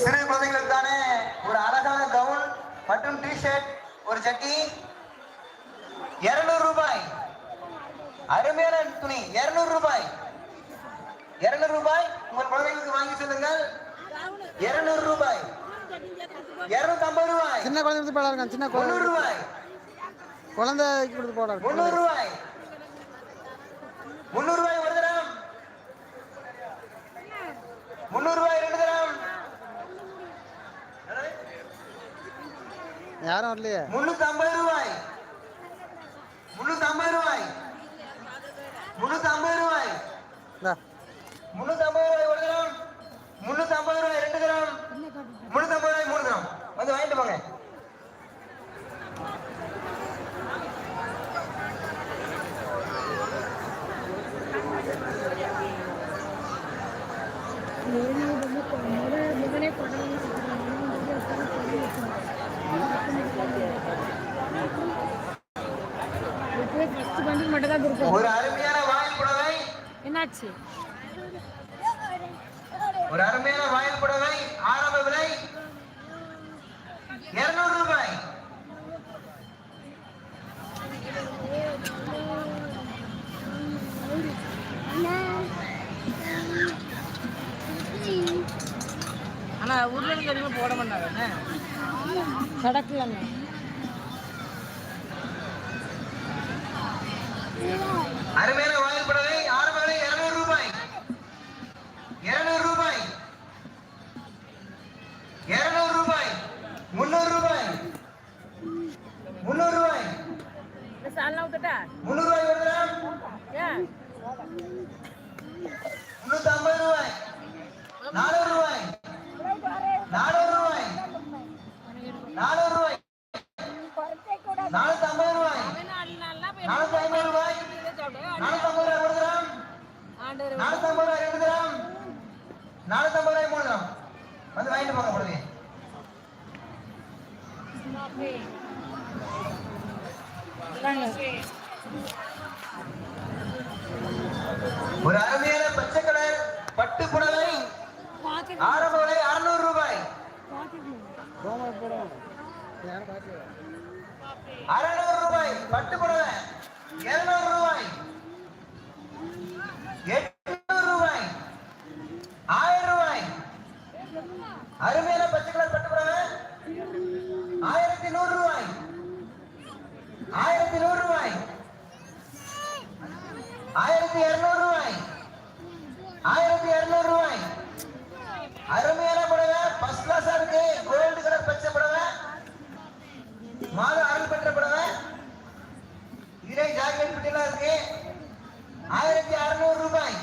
சிறு குழந்தைகளுக்கான ஒரு அழகான கவுன் மற்றும் டி ஷர்ட் ஒரு ஜட்டி இருநூறு ரூபாய். அருமையான துணி இருநூறு ரூபாய். இருநூறு ரூபாய் உங்கள் குழந்தைகளுக்கு வாங்கி செல்லுங்கள். இருநூறு ரூபாய். இருநூத்தி ஐம்பது ரூபாய். சின்ன குழந்தை கொடுத்து போட சின்ன குழந்தை. ரூபாய். குழந்தைக்கு கொடுத்து போட முந்நூறு ரூபாய். முந்நூறு ரூபாய் ஒரு கிராம். முந்நூறு ரூபாய் ரெண்டு கிராம். யாரும் வரலையே? முன்னூத்தி ஐம்பது ரூபாய். முன்னூத்தி ஐம்பது ரூபாய். முன்னூத்தி ஐம்பது ரூபாய் இந்தா முன்னூத்தி ஐம்பது ரூபாய் ஒரு கிராம் முன்னூத்தி ஐம்பது ரூபாய் ரெண்டு கிராம் முன்னூத்தி ஐம்பது ரூபாய் மூணு கிராம் வந்து வாங்கிட்டு போங்க ஒரு அருமையான வாயில் புடவை. என்னாச்சு? ஒரு அருமையான வாயில் புடவை ஆரம்ப விலை இருநூறு ரூபாய். ஆனா உருளைக்கிழங்கு போட மாட்டாங்க கடக்கலங்க அருமையான வாயில் புடவை ஆரம்ப விலை இருநூறு ரூபாய். இருநூறு ரூபாய். இருநூறு ரூபாய். முன்னூறு ரூபாய். முன்னூறு ரூபாய். முன்னூறு ரூபாய் ஒரு கிராம் ஏன் முன்னூத்தி ஐம்பது ரூபாய் நானூறு ரூபாய் நானூறு ரூபாய் நானூறு ரூபாய் நானூத்தி ஐம்பது ரூபாய் நானூத்தி ஐம்பது ரூபாய் நானூத்தி ஐம்பது ரூபாய் ஒரு கிராம் நானூத்தி ஐம்பது ரூபாய் ரெண்டு கிராம் நானூத்தி ஐம்பது ரூபாய் மூணு கிராம் வந்து வாங்கிட்டு போங்க உடனே ஒரு அருமையான பச்சை கலர் பட்டு புடவை. ஆரம்ப விலை அறுநூறு ரூபாய். அறுநூறு ரூபாய் பட்டு புடவை இருநூறு ரூபாய் எட்நூறு ரூபாய் ஆயிரம் ரூபாய் அருமையான பச்சை கலர் பட்டு புடவை ஆயிரத்தி நூறு ரூபாய் ஆயிரத்தி நூறு ரூபாய் ஆயிரத்தி இருநூறு ரூபாய் ஆயிரத்தி இருநூறு ரூபாய் அருமையான புடவை ஃபர்ஸ்ட் கிளாஸா இருக்கு கோல்டு கலர் பச்சை புடவை மாத அருள் பெற்ற புடவை இதே ஜாக்கெட் பெட்டிலாம் இருக்கு ஆயிரத்தி அறுநூறு ரூபாய்.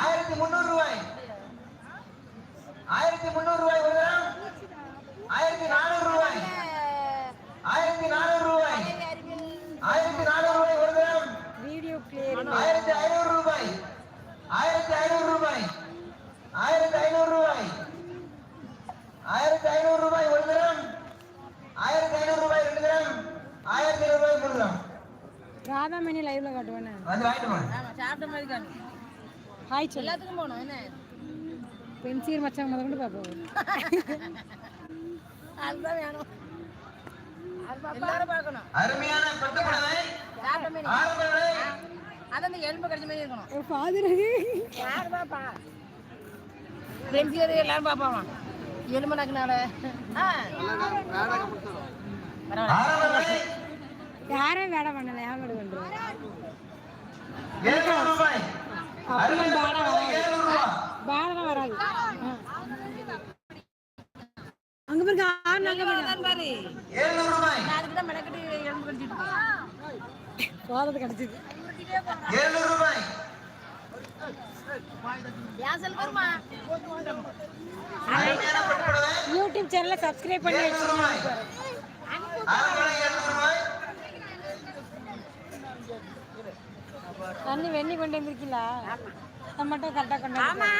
ஆயிரத்தி முந்நூறு ரூபாய். ஆயிரத்தி முந்நூறு ரூபாய் ஒரு ஆயிரத்தி நானூறு ரூபாய். ஆயிரத்தி நானூறு ரூபாய் ஆயிரத்தி நானூறு ரூபாய் ஒரு கிராம் வீடியோ கிளியர் ஆயிரத்தி ஐநூறு ரூபாய் ஆயிரத்தி ஐநூறு ரூபாய் ஆயிரத்தி ஐநூறு ரூபாய். ஆயிரத்தி ஐநூறு ரூபாய் ஒரு கிராம். ஆயிரத்தி ஐநூறு ரூபாய் ரெண்டு கிராம். ஆயிரத்தி ஐநூறு ரூபாய் மூணு கிராம். ராதாமணி லைவ்ல காட்டுவேன் வந்து வாங்கிட்டு போங்க. சாப்பிட்ட மாதிரி காட்டு. ஹாய் சொல்லு. எல்லாத்துக்கும் போகணும் என்ன? பென்சில் மச்சான் முதல் கொண்டு பார்ப்போம் அதுதான் வேணும். அருமையான பட்டு புடவை எலும்பு கடிச்ச மாதிரி இருக்கணும். ஃபாதர் பென்சில் எல்லாரும் பாப்பாமா எலும்பு நக்குனால யாரும் வேலை பண்ணல வேலை பண்றோம் வராது. அங்க பாருங்க ஆறு நாங்க பாரு. அதுக்கு தான் மெனக்கட்டி எலும்பு கடிச்சிட்டு கடிச்சிது. யூடியூப் சேனலை சப்ஸ்கிரைப் பண்ணி தண்ணி வெண்ணி கொண்டு வந்திருக்கீங்களா? நான் மட்டும் கரெக்டாக கொண்டு ஆமா.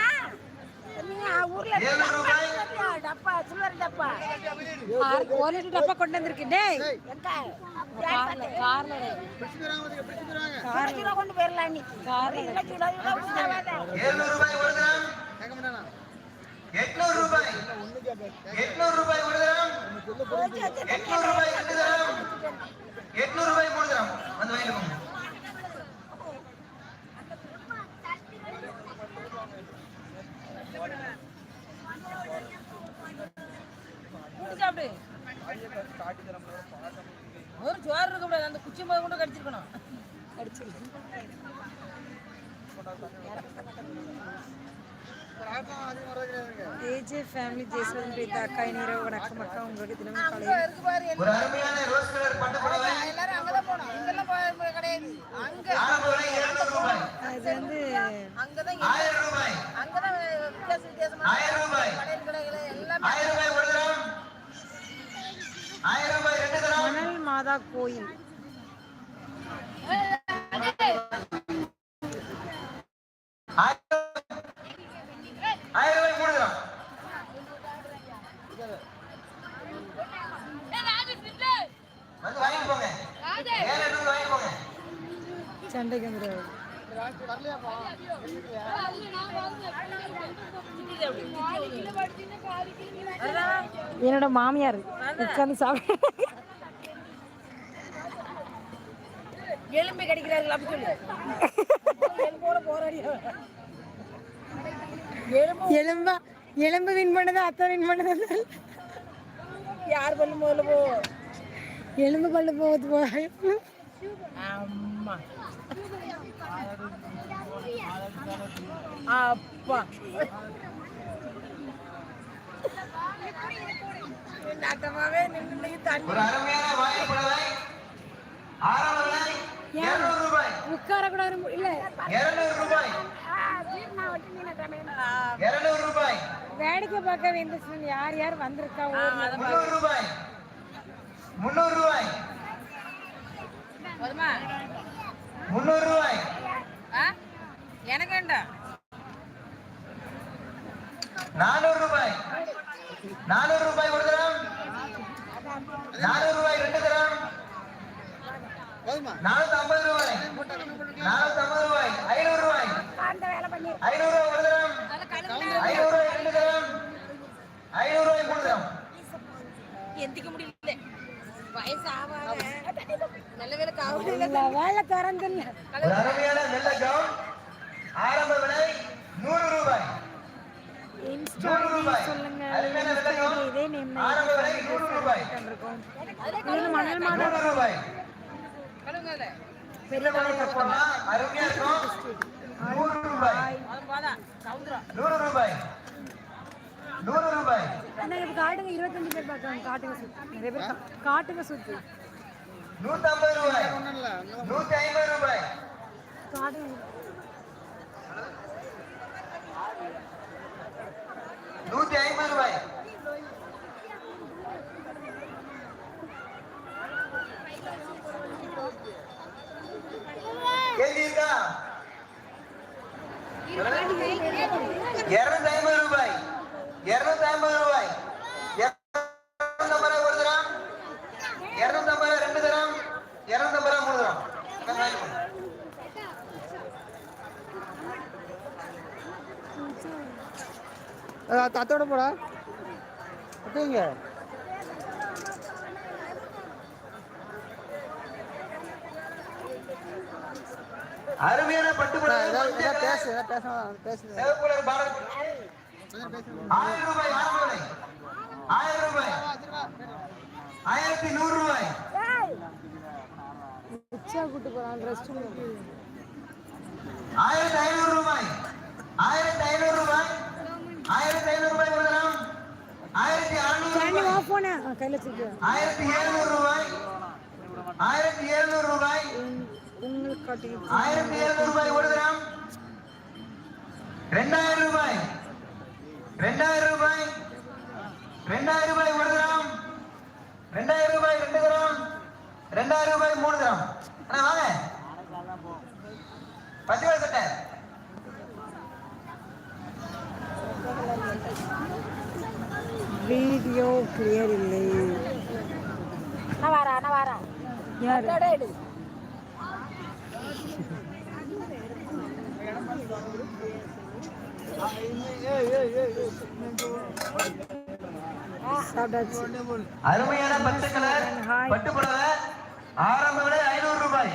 ஊர்ல டப்பா சில்லறை டப்பா. ஒரு லிட்டர் டப்பா கொண்டு வந்திருக்கு டேய் கொண்டு போயிடலாம் நீ எட்நூறு ரூபாய் எட்நூறு ரூபாய் ஒரு எட்நூறு ரூபாய் ரெண்டு எட்நூறு ரூபாய் மூணு ஒரு சோறு இருக்க கூடாது அந்த குச்சி போய் கூட கடிச்சிருக்கணும். கடிச்சிருக்கணும் ஏஜே ஃபேமிலி ஜெய்சவன் பிரீதா அக்கா இனிரவு வணக்கம் அக்கா உங்களுக்கு தினமும் காலையில் ஒரு அருமையான ரோஸ் கலர் பட்டு புடவை. எல்லாரும் அங்கதான் போனோம் இங்கெல்லாம் போய் கிடையாது. அங்க. இது வந்து அங்கதான் ஆயிரம் ரூபாய். அங்கதான் வித்தியாச வித்தியாசமா ஆயிரம் ரூபாய். கடையில் கடைகள் எல்லாம் ரூபாய் ஒரு கிராம் ரூபாய் மாதா கோயில். சண்டைக்கு வந்துடுவாரு என்னோட மாமியார் உட்காந்து சாப்பிட எலும்பு கடிக்கிறார்கள் அப்படி சொல்லு. எலும்பா எலும்பு வின் பண்ணது அத்தை வின் பண்ணது? யார் பல்லு முதல்ல போ? எலும்பு பல்லு போகுது போ. அம்மா. அப்பா. நாட்டமாவே நின்று தண்ணி ஒரு அருமையான வாயில் புடவை ஆரம்ப விலை இருநூறு ரூபாய் உட்கார கூட இல்ல. இருநூறு ரூபாய். இருநூறு ரூபாய். வேடிக்கை பார்க்க வேண்டிய யார் யார் வந்திருக்கா முன்னூறு ரூபாய். முன்னூறு ரூபாய். போதுமா முன்னூறு ரூபாய். எனக்கு வேண்டாம் நானூறு ரூபாய். நானூறு ரூபாய் ஒரு நானூறு ரூபாய் ரெண்டு கிராம் நானூத்தி ஐம்பது ரூபாய். நானூத்தி ஐம்பது ரூபாய். ஐநூறு ரூபாய். ஐநூறு ரூபாய் ஒரு கிராம். ஐநூறு ரூபாய் ரெண்டு கிராம். ஐநூறு ரூபாய் மூணு கிராம். எந்திக்க முடியல. வயசு ஆவாக நல்ல வேலை காவல் வேலை திறந்துல்ல ஒரு அருமையான நல்ல கவுன். ஆரம்ப விலை நூறு ரூபாய். நூறு ரூபாய். அருமையான நல்ல கவுன். இதே நேம் ஆரம்ப விலை நூறு ரூபாய். மணல் மாதா நூறு ரூபாய். பெரிய அருமையா இருக்கும். நூறு ரூபாய். நூறு ரூபாய். நூறு ரூபாய். அண்ணா இப்ப காட்டுங்க இருபத்தஞ்சு பேர் பார்க்கறாங்க. காட்டுங்க சுத்து நிறைய பேர் கா- காட்டுங்க சுத்து. ரூபாய். ஐம்பது ரூபாய். காட்டுங்க நூத்தி ஐம்பது ரூபாய் கேள்வி இருக்கா இருநூத்தி ஐம்பது ரூபாய் இருநூத்தி ஐம்பது ரூபாய் இருநூத்தி ஐம்பது ஒரு கிராம் இருநூத்தி ஐம்பது ரெண்டு கிராம் இருநூத்தி ஐம்பது மூணு கிராம் இந்தாங்க வாங்கிக்கோங்க. அத்தோட போடா அருமையான கலர், பேசு பேசுங்க ஆயிரம் ரூபாய் ஆயிரம் ரூபாய். ஆயிரத்தி நூறு ரூபாய். உச்சா கூட்டு போறான் ரெஸ்ட் ஆயிரத்தி ஐநூறு ரூபாய். ஆயிரத்தி ஐநூறு ரூபாய். ஆயிரத்தி ஐநூறு ரூபாய் கொடுக்கலாம். ஆயிரத்தி அறுநூறு கையில ஆயிரத்தி எழுநூறு ரூபாய். ஆயிரத்தி எழுநூறு ரூபாய். ஆயிரத்தி எழுநூறு ரூபாய் ஒரு கிராம். ரெண்டாயிரம் ரூபாய். ரெண்டாயிரம் ரூபாய். ரெண்டாயிரம் ரூபாய் ஒரு கிராம். ரெண்டாயிரம் ரூபாய் ரெண்டு கிராம். ரெண்டாயிரம் ரூபாய் மூணு கிராம் அண்ணா வாங்க பச்சை கலர் சட்டை வீடியோ கிளியர் இல்லை நான் வரா நான் வரா சாப்பிட்டாச்சு அருமையான பச்சை கலர். பட்டு புடவை ஆரம்ப விலை ஐநூறு ரூபாய்.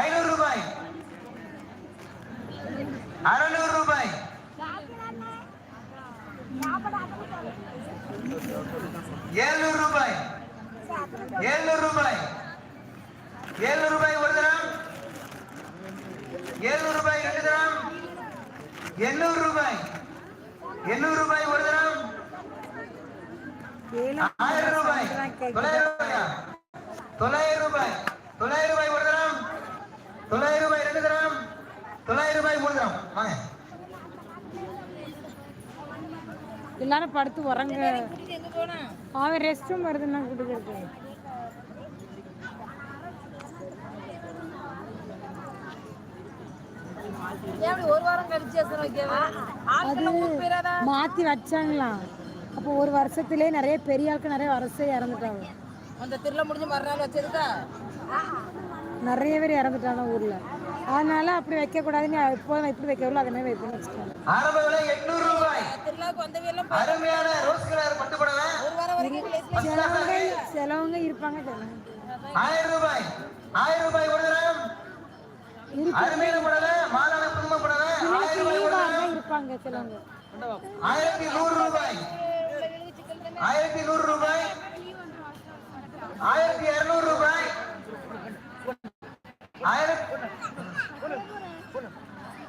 ஐநூறு ரூபாய். அறுநூறு ரூபாய். ஏழ்நூறு ரூபாய். ஏழ்நூறு ரூபாய். ஏழ்நூறு ரூபாய் ஒரு தரம். ஏழ்நூறு ரூபாய் ரெண்டு தரம். எண்ணூறு ரூபாய். எண்ணூறு ரூபாய் ஒரு ஏழு ஆயிரம் ரூபாய். தொள்ளாயிரம் ரூபாயா? தொள்ளாயிரம் ரூபாய். தொள்ளாயிரம் ரூபாய் ஒரு தரம். தொள்ளாயிரம் ரூபாய் ரெண்டு தரம். தொள்ளாயிரம் ரூபாய் மூணு வாங்க. எல்லாரும் படுத்து உறங்க. அவன் ரெஸ்ட் ரூம் வருதுன்னா கொடுக்குறது போயிடாதா மாத்தி வச்சாங்களாம் அப்போ ஒரு வருஷத்திலே நிறைய பெரிய ஆட்கள் நிறைய வருஷம் இறந்துட்டாங்க. அந்த திருவிழா முடிஞ்சு மறுநாள் வச்சிருக்கா? நிறைய பேர் இறந்துட்டாங்க ஊர்ல. அதனால அப்படி வைக்க கூடாதுன்னு எப்போதும் எப்படி வைக்கிறோம் அதே மாதிரி வரைக்கும் place சிலவங்க இருப்பாங்க ஆயிரம் ரூபாய். ஆயிரம் ரூபாய் ஒரு அருமையான புடவை மாலான குடும்ப புடவை ஆயிரம் ரூபாய் ஒரு கொடுப்பாங்க சிலவங்க. ஆயிரத்தி நூறு ரூபாய். ஆயிரத்தி நூறு ரூபாய். ஆயிரத்தி இருநூறு ரூபாய். ஆயிரத்தி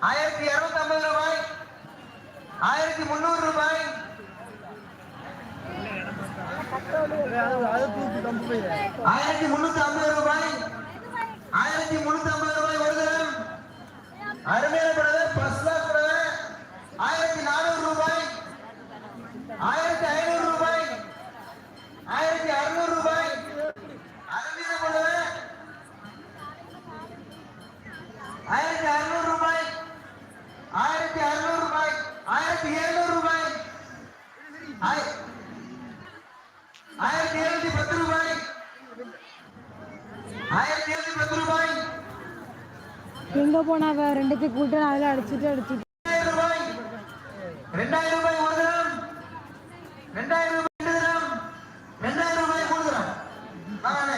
ஆயிரத்தி இருநூத்தி ஐம்பது ரூபாய். ஆயிரத்தி முந்நூறு ரூபாய். ஆயிரத்தி முன்னூத்தி ஐம்பது ரூபாய். ஆயிரத்தி முன்னூத்தி ஐம்பது ரூபாய் ஒரு தரம். அருமையான புடவை ஃபர்ஸ்ட் கிளாஸ் புடவை ஆயிரத்தி நானூறு ரூபாய் ஆயிரத்தி ஐநூறு ரூபாய் ஆயிரத்தி அறுநூறு ரூபாய் அருமையான புடவை ஆயிரத்தி அறுநூறு ரூபாய் ஆயிரத்தி அறுநூறு ரூபாய் ஆயிரத்தி எழுநூறு ரூபாய் ஆய்- ஆயிரத்தி எழுநூத்தி பத்து ரூபாய் ஆயிரத்தி எழுநூத்தி பத்து ரூபாய் எங்க ரெண்டுத்தையும் கூட்டு அதில் அடிச்சுட்டு அடிச்சுட்டு ரெண்டாயிரம் ரூபாய் ரெண்டாயிரம் ரூபாய் ஒரு தரம் ரெண்டாயிரம் ரூபாய் ரெண்டு தரம் ரெண்டாயிரம் ரூபாய் மூணு தரம் வாங்க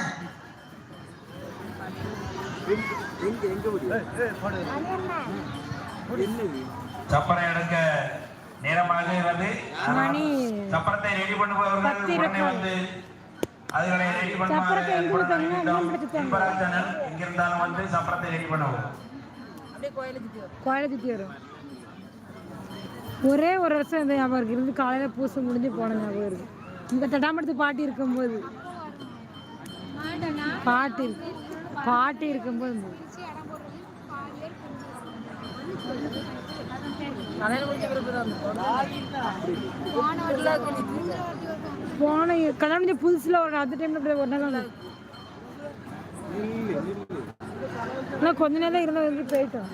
சப்பரை எடுக்க நேரமாகிறது மணி சப்பரத்தை ரெடி பண்ணுபவர்கள் பத்து உடனே இருக்காது. வந்து அதுகளை ரெடி. பண்ணுவாங்க இங்கிருந்தாலும் வந்து சப்பரத்தை ரெடி பண்ணுவோம் கோயிலை சுற்றி வரும். ஒரே ஒரு வருஷம் இந்த ஞாபகம் இருந்து காலையில் பூசை முடிஞ்சு போன ஞாபகம் இருக்கு. இந்த தட்டாமடுத்து பாட்டி இருக்கும்போது. பாட்டி. பாட்டி இருக்கும்போது. போன கல்யாணம் புதுசில் ஒரு அந்த டைமில் ஒரு நாள் ஆனால் கொஞ்ச நேரம் இருந்த வந்து போயிட்டோம்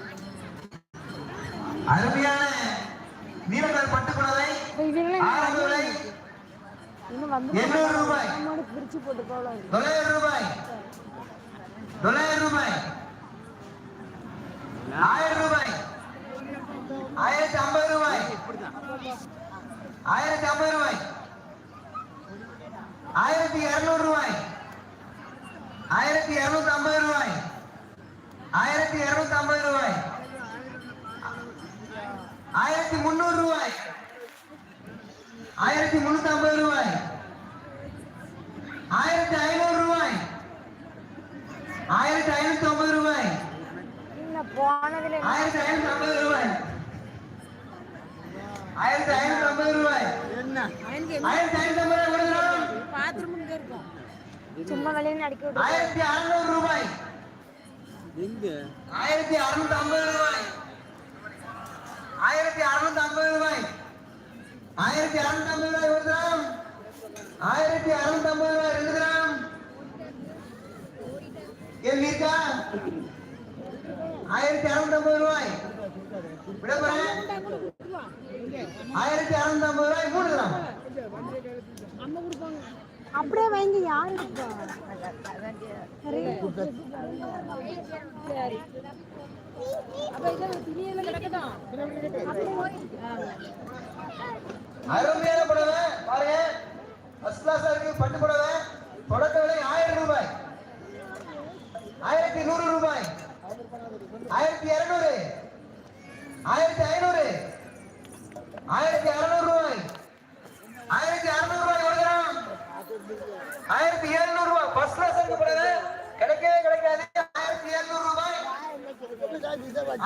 அருமையான நீலக்கலர் பட்டு புடவை இப்போ இதெல்லாம் ஆரம்ப விலை இன்னும் வந்து எண்ணூறு ரூபாய் பிரிச்சு போட்டு போகலாம் தொள்ளாயிரம் ரூபாய் தொள்ளாயிரம் ரூபாய் ஆயிரம் ரூபாய் ஆயிரத்தி ஐம்பது ரூபாய் ஆயிரத்தி ஐம்பது ரூபாய் ஆயிரத்தி இருநூறு ரூபாய் ஆயிரத்தி இருநூத்தி ஐம்பது ரூபாய் ஆயிரத்தி இருநூத்தி ஐம்பது ரூபாய். ஆயிரத்தி முந்நூறு ரூபாய். ஆயிரத்தி முன்னூத்தி ஐம்பது ரூபாய். ஆயிரத்தி ஐநூறு ரூபாய். ஆயிரத்தி ஐநூத்தி ஐம்பது ரூபாய். ஆயிரத்தி ஐநூத்தி ஐம்பது ரூபாய். ஆயிரத்தி ஐநூத்தி ஐம்பது ரூபாய். ஆயிரத்தி ஐநூத்தி ஐம்பது ரூபாய் பாத்ரூம் சும்மா வெளியே ஆயிரத்தி அறுநூறு ரூபாய். ஆயிரத்தி அறுநூத்தி ஐம்பது ரூபாய். ஆயிரத்தி அறுநூத்தி ஐம்பது ரூபாய். ஆயிரத்தி அறுநூத்தி ஐம்பது ரூபாய் ஒரு கிராம். ஆயிரத்தி அறுநூத்தி ஐம்பது ரூபாய் ரெண்டு கிராம். கேள்வி இருக்கா? ஆயிரத்தி அறுநூத்தி ஐம்பது ரூபாய். விட போறேன். ஆயிரத்தி அறுநூத்தி ஐம்பது ரூபாய் மூணு கிராம். அப்படியே வைங்க யாரு இருக்கா? அருமையான புடவை பாருங்க. ஃபர்ஸ்ட் கிளாஸா இருக்கு பட்டு புடவை. தொடக்க விலை ஆயிரம் ரூபாய். ஆயிரத்தி நூறு ரூபாய். ஆயிரத்தி இருநூறு. ஆயிரத்தி ஐநூறு. ஆயிரத்தி அறுநூறு ரூபாய் ஆயிரத்தி அறுநூறு ரூபாய் ஒரு கிராம் ஆயிரத்தி எழுநூறு ரூபாய் ஃபர்ஸ்ட் கிளாஸ் இருக்கு புடவை கிடைக்கவே கிடைக்காது ஆயிரத்தி எழுநூறு ரூபாய்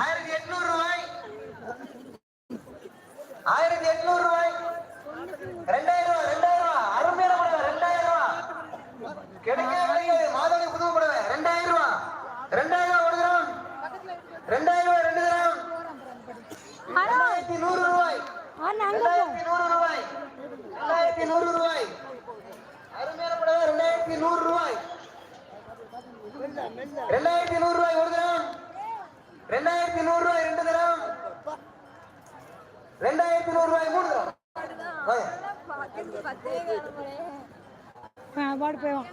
ஆயிரத்தி எட்நூறு ரூபாய் ஆயிரத்தி எட்நூறு ரூபாய் ரெண்டாயிரம் ரூபாய் ரெண்டாயிரம் ரூபாய் அருமையான புடவை ரெண்டாயிரம் ரூபாய் கிடைக்கவே கிடைக்காது மாதவி புது புடவை ரெண்டாயிரம் ரூபாய் ரெண்டாயிரம் ரூபாய் ஒரு கிராம் ரெண்டாயிரம் ரூபாய் ரெண்டு கிராம் ரெண்டாயிரத்தி நூறு ரூபாய் ஆ, நாங்க ரெண்டாயிரத்தி நூறு ரூபாய் ரெண்டாயிரத்தி நூறு ரூபாய் அருமையான புடவை ரெண்டாயிரத்தி நூறு ரூபாய் ரெண்டாயிரத்தி நூறு ரூபாய் ஒரு கிராம் ரெண்டாயிரத்தி நூறு ரூபாய் ரெண்டு கிராம் ரெண்டாயிரத்தி நூறு ரூபாய் மூணு கிராம் வாங்க. பாடு போயிடும்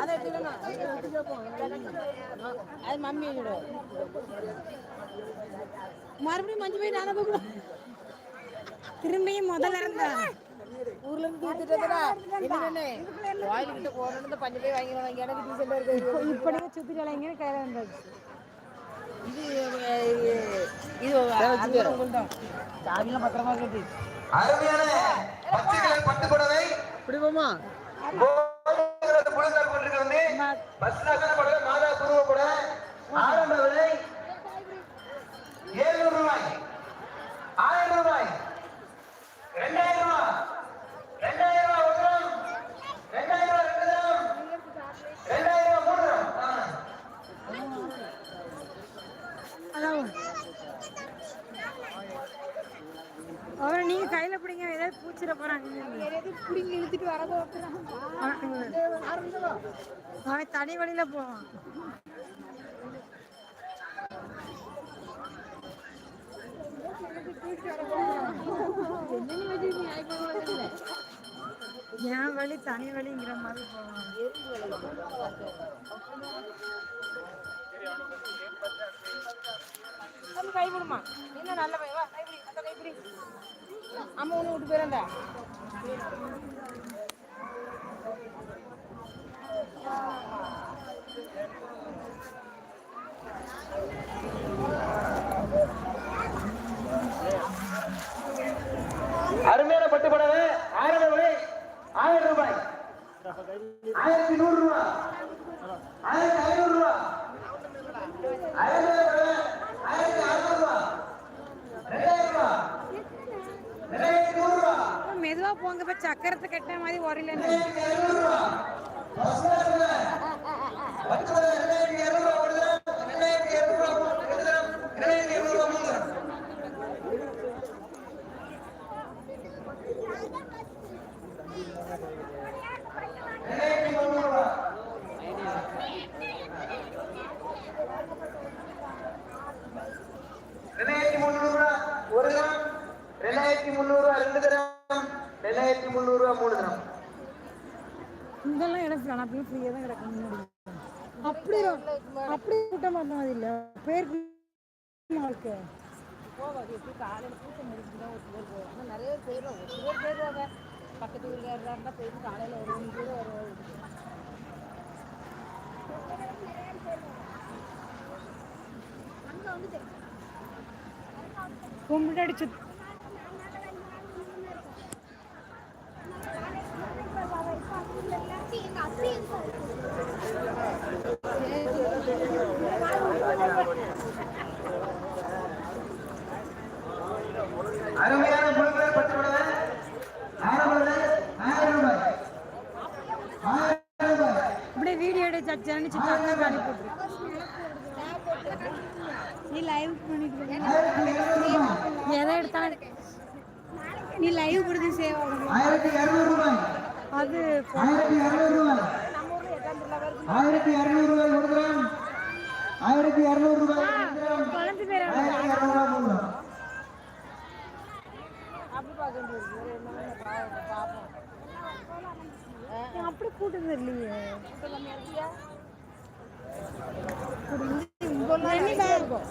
அதை மம்மி மறுபடியும் மஞ்சள் போய் நானே போகணும் திரும்பியும் முதல்ல இருந்தா ஊர்ல இருந்து தூத்துட்டா என்ன கோயிலுக்கிட்ட போறோம்னு பஞ்சு போய் வாங்கி வாங்கி எனக்கு டீசெண்டா இருக்கு இப்படியே சுத்தி கலைங்கன்னு கையில வந்தாச்சு இது அஹ், இது அது உங்கள்தான் சாமியெல்லாம் பத்திரமா இருக்கு அருமையான பச்சை கலர் பட்டு புடவை இப்படி போமா புழுங்கால் போட்டிருக்கு வந்து பஸ் கிளாஸ் புடவை மாதா பூர்வ புடவை ஆரம்ப விலை ஏழுநூறு ரூபாய் ஆயிரம் ரூபாய் ரெண்டாயிரம் ரூபாய் ரெண்டாயிரம் ரூபாய் ஒரு கிராம் ரெண்டாயிரம் ரூபாய் ரெண்டு கிராம் ரெண்டாயிரம் ரூபாய் மூணு கிராம் ஆ. அதான் அவன் நீங்க கையில பிடிங்க ஏதாவது பூச்சிட போறாங்க. பிடிங்க இழுத்துட்டு வரதோ அவன் தனி வழியில போவான். என் வழி தனி வழிங்கிற மாதிரி போவான். கைவிடுமா கை என்ன நல்ல பையன். வா அந்த அம்மா ஒன்று விட்டு போயிடண்டா அருமையான பட்டு புடவை ஆயிரம் ரூபாய் ஆயிரம் ரூபாய். ஆயிரத்தி நூறு ரூபாய் ஆயிரத்தி ஐநூறு ரூபாய் ஆயிரம் ரூபாய் ஆயிரத்தி அறுநூறு ரூபாய் ரெண்டாயிரம் ரூபாய் ரெண்டாயிரத்தி நூறு ரூபாய் மெதுவா போங்க இப்ப சக்கரத்தை கட்டின மாதிரி உரையில ரெண்டாயிரத்தி ஐநூறு ரூபாய் ஃபர்ஸ்ட் கிளாஸ் புடவை. பட்டு புடவை ரெண்டாயிரத்தி இருநூறு ரூபாய் ஒரு கிராம் ரெண்டாயிரத்தி இருநூறு ரூபாய் ரெண்டு கிராம் ரெண்டாயிரத்தி இருநூறு ரூபாய் மூணு கிராம் ரெண்டாயிரத்தி முந்நூறு ரூபாய் ரெண்டாயிரத்தி முந்நூறு ரூபாய் ஒரு கிராம் ரெண்டாயிரத்தி முந்நூறு ரூபாய் ரெண்டு கிராம் ரெண்டாயிரத்தி முந்நூறு மூணு கிராம் இங்கெல்லாம் ஃப்ரீயாக தான் கிடக்கும். முன்னாடி அப்படி அப்படி கூட்டம் பார்த்த இல்லை. பேருக்கு இருக்கு காலையில் கூட்டம் முடிஞ்சு தான் ஒரு பேர் நிறைய பேர் ஒரு பேர் போயிடுவாங்க பக்கத்து ஊருக்காரராக இருந்தால் போயிட்டு காலையில் ஒரு மணி கூட கும்பிட்டு அடிச்சு அருமையான புழுக்களை பட்டு விடுங்க ஆயிரம் ரூபாய் ஆயிரம் ரூபாய் ஆயிரம் ரூபாய் இப்படியே வீடியோ எடுத்து அடிச்சான்னு சித்தாங்க அனுப்பி நீ லைவ் பண்ணிட்டு இருக்க. ஆயிரத்தி இருநூறு ரூபாய். எதை எடுத்தாலும் நீ லைவ் கொடுத்து சேவ் ஆயிரத்தி இருநூறு ரூபாய். அது ஆயிரத்தி இருநூறு ரூபாய். ஆயிரத்தி இருநூறு ரூபாய் கிராம் ஆயிரத்தி இருநூறு ரூபாய் ஆயிரத்தி இருநூறு ரூபாய் அப்படி கூட்டம் இல்லையே இருக்கும்